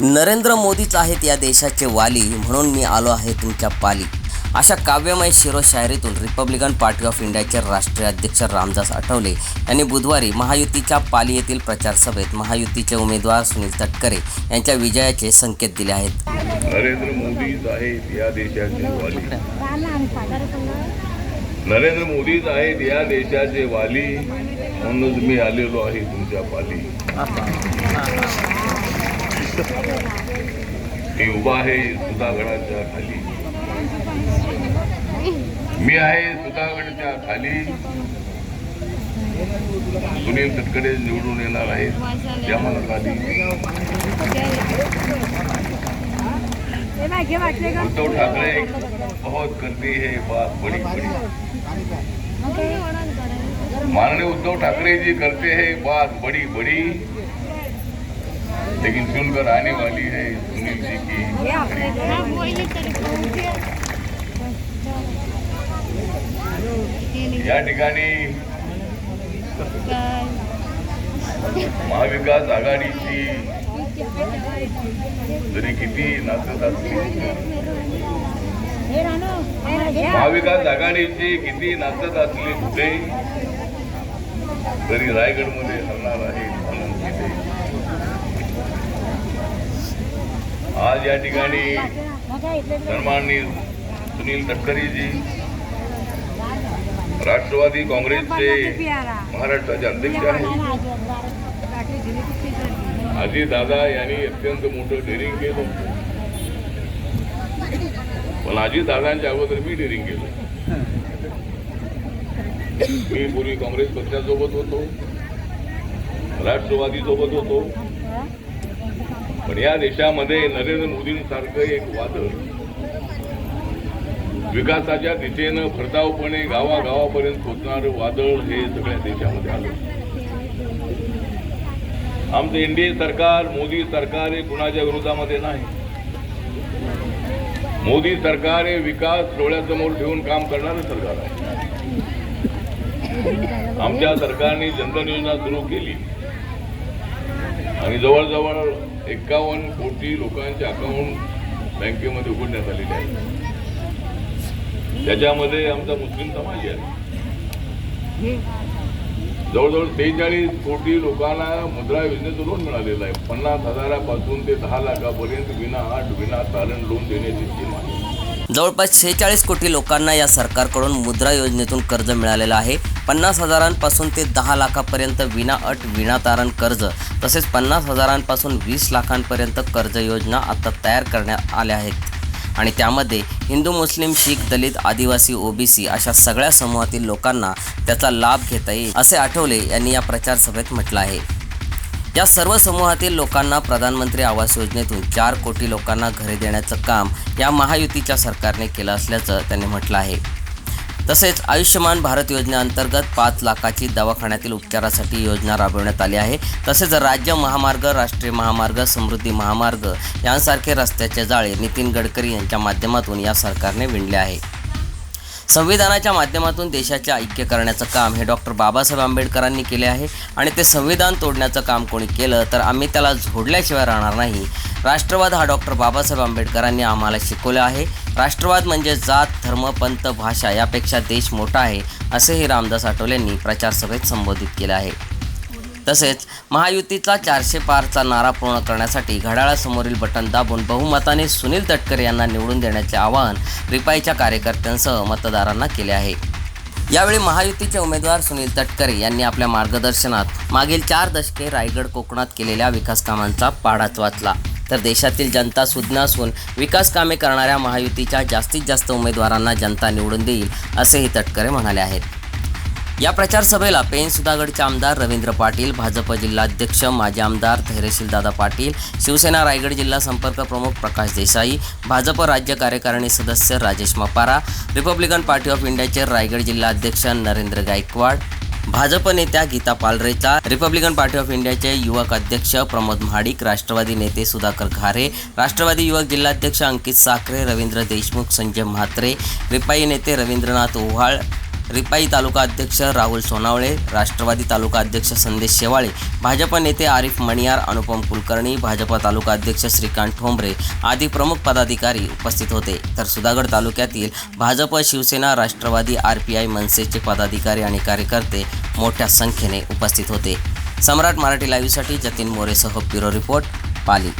नरेंद्र मोदीच आहेत या देशाचे वाली म्हणून मी आलो आहे तुमच्या पाली. अशा काव्यमय शिरो शायरीतून रिपब्लिकन पार्टी ऑफ इंडियाचे राष्ट्रीय अध्यक्ष रामदास आठवले यांनी बुधवारी महायुतीच्या पाली येथील प्रचार सभेत महायुतीचे उमेदवार सुनील तटकरे यांच्या विजयाचे संकेत दिले आहेत. नरेंद्र मोदीच आहेत या देशाचे वाली. नरेंद्र मोदीच आहेत या देशाचे वाली म्हणूनच मी आलेलो आहे तुमच्या पाली. मी उभा आहे सुधागडाच्या खाली. मी आहे सुधागडच्या खाली. सुनील तटकडे निवडून येणार आहेत. त्या मला खाली उद्धव ठाकरे बहुत गर्दी है बात बड़ी बड़ी। माननीय उद्धव ठाकरे जी करते हैं बात बड़ी बड़ी। लेकिन सुनकर आने वाली है सुनील जी की। या ठिकाणी महाविकास आघाडीची जरी किती नाचत असली महाविकास आघाडीची किती नाचत असली कुठे तरी रायगडमध्ये हरणार आहे आनंद आज या ठिकाणी सन्माननीय सुनील तटकरेजी राष्ट्रवादी काँग्रेसचे महाराष्ट्राचे अध्यक्ष आहेत. आजी दादा यांनी अत्यंत मोठं डेअरिंग केलं. पण आजी दादांच्या अगोदर मी डेअरिंग केलं. मी पूर्वी काँग्रेस पक्षासोबत होतो राष्ट्रवादी सोबत होतो. पण या देशामध्ये नरेंद्र मोदींसारखं एक वादळ विकासाच्या दिशेनं भरधावपणे गावागावापर्यंत पोचणारं वादळ हे सगळ्या देशामध्ये आलं. आमचं एनडीए सरकार मोदी सरकार हे कुणाच्या विरोधामध्ये नाही. मोदी सरकार हे विकास डोळ्यासमोर ठेवून काम करणारं सरकार आहे. आमच्या सरकारने जनधन योजना सुरू केली. आणि जवळजवळ एकावन्न कोटी लोकांचे अकाउंट बँकेमध्ये उघडण्यात आलेले आहे त्याच्यामध्ये आमचा मुस्लिम समाज आहे. जवळजवळ सेहेचाळीस कोटी लोकांना मुद्रा योजनेचं लोन मिळालेलं आहे. पन्नास हजारापासून ते दहा लाखापर्यंत विना आठ विना तारण लोन देण्याची स्कीम आहे. जवळपास शेहेचाळीस कोटी लोकांना या सरकारकडून मुद्रा योजनेतून कर्ज मिळालेलं आहे. पन्नास हजारांपासून ते दहा लाखापर्यंत विना अट विनातारण कर्ज तसेच पन्नास हजारांपासून वीस लाखांपर्यंत कर्ज योजना आता तयार करण्यात आल्या आहेत. आणि त्यामध्ये हिंदू मुस्लिम शीख दलित आदिवासी ओबीसी अशा सगळ्या समूहातील लोकांना त्याचा लाभ घेता येईल असे आठवले यांनी या प्रचार सभेत म्हटलं आहे. या सर्व समूहातील लोकांना प्रधानमंत्री आवास योजनेतून चार कोटी लोकांना घरे देण्याचं काम या महायुतीच्या सरकारने केलं असल्याचं त्यांनी म्हटलं आहे. तसेच आयुष्यमान भारत योजनेअंतर्गत पाच लाखाची दवाखान्यातील उपचारासाठी योजना राबवण्यात आली आहे. तसेच राज्य महामार्ग राष्ट्रीय महामार्ग समृद्धी महामार्ग यांसारखे रस्त्याचे जाळे नितीन गडकरी यांच्या माध्यमातून या सरकारने विणले आहे. संविधानाच्या माध्यमातून देशाचे ऐक्य करण्याचं काम हे डॉक्टर बाबासाहेब आंबेडकरांनी केले आहे. आणि ते संविधान तोडण्याचं काम कोणी केलं तर आम्ही त्याला झोडल्याशिवाय राहणार नाही. राष्ट्रवाद हा डॉक्टर बाबासाहेब आंबेडकरांनी आम्हाला शिकवला आहे. राष्ट्रवाद म्हणजे जात धर्म पंत भाषा यापेक्षा देश मोठा आहे असेही रामदास आठवलेंनी प्रचार सभेत संबोधित केले आहे. तसेच महायुतीचा चारशे पारचा नारा पूर्ण करण्यासाठी घड्याळासमोरील बटन दाबून बहुमताने सुनील तटकरे यांना निवडून देण्याचे आवाहन रिपाईच्या कार्यकर्त्यांसह मतदारांना केले आहे. यावेळी महायुतीचे उमेदवार सुनील तटकरे यांनी आपल्या मार्गदर्शनात मागील चार दशके रायगड कोकणात केलेल्या विकासकामांचा पाडाच पाढाच वाचला. तर देशातील जनता सुज्ञ असून विकास कामे करणाऱ्या महायुतीच्या जास्तीत जास्त उमेदवारांना जनता निवडून देईल असेही तटकरे म्हणाले आहेत. या प्रचार सभेला पेन सुधागडचे आमदार रवींद्र पाटील भाजप जिल्हाध्यक्ष माजी आमदार धैर्यशील दादा पाटील शिवसेना रायगड जिल्हा संपर्क प्रमुख प्रकाश देसाई भाजप राज्य कार्यकारिणी सदस्य Rajesh Mapara Republican Party of इंडियाचे रायगड जिल्हाध्यक्ष नरेंद्र गायकवाड भाजप नेत्या Geeta Palrecha Republican Party of इंडियाचे युवक अध्यक्ष प्रमोद महाडिक राष्ट्रवादी नेते सुधाकर घारे राष्ट्रवादी युवक जिल्हाध्यक्ष अंकित साखरे रवींद्र देशमुख संजय म्हात्रे रिपाई नेते रवींद्रनाथ ओव्हाळ रिपाई तालुका अध्यक्ष राहुल सोनावळे राष्ट्रवादी तालुका अध्यक्ष संदेश शेवाळे भाजप नेते आरिफ मणियार अनुपम कुलकर्णी भाजप तालुका अध्यक्ष श्रीकांत ठोंबरे आदी प्रमुख पदाधिकारी उपस्थित होते. तर सुधागड तालुक्यातील Bhajap Shivsena Rashtrawadi R P I मनसेचे पदाधिकारी आणि कार्यकर्ते मोठ्या संख्येने उपस्थित होते. सम्राट मराठी लाईव्हसाठी जतीन मोरेसह ब्युरो रिपोर्ट पाली.